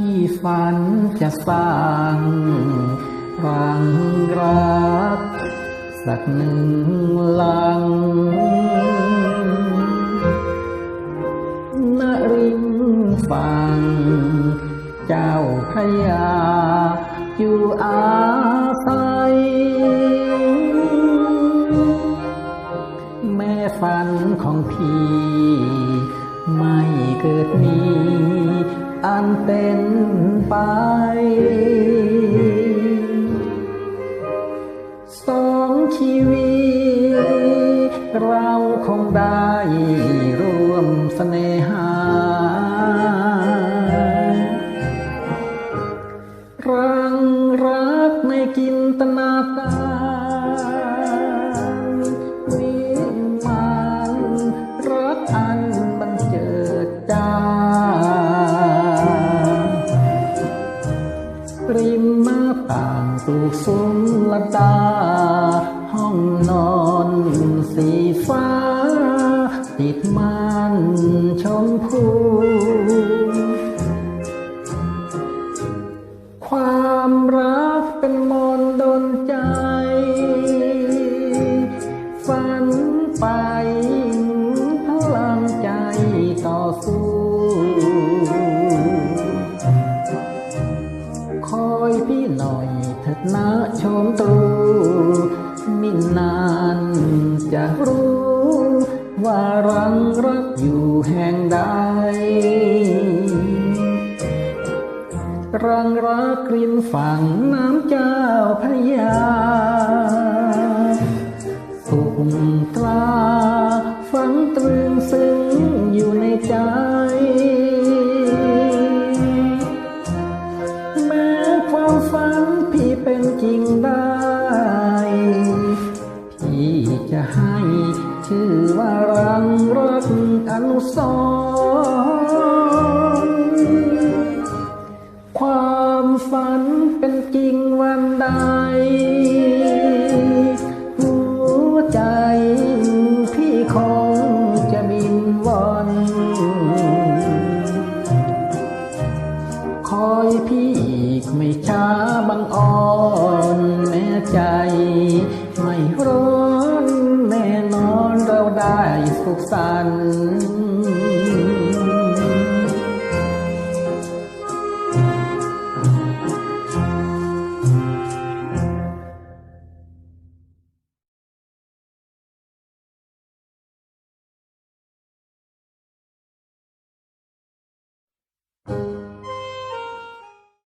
ที่ฝันจะสร้างรังรัก สักหนึ่งหลังณริมฝั่งเจ้าพระยา อยู่อาศัยแม่ฝันของพี่ ไม่เกิดมีอันเป็น ไป สองชีวิต เราคงได้ร่วมเสน่หา รังรักในกินตนาการ ริมหน้าต่างปลูกซุ้มละดาห้องนอนสีฟ้า ติดมันชมพู ความรักเป็นมนดนใจ ฝันไป ดนะชมตรูมินานจะรู้ ว่ารังรักอยู่แห่งใด รังรักริมฝั่งน้ำเจ้าพระยา จะให้ชื่อว่ารังรักอนุสรณ์ความฝันเป็นจริงวันใด หัวใจพี่คงจะบินวนคอยพี่อีกไม่ช้าบังอ่อนแม้ใจไม่ร้อน ได้สุขสันต์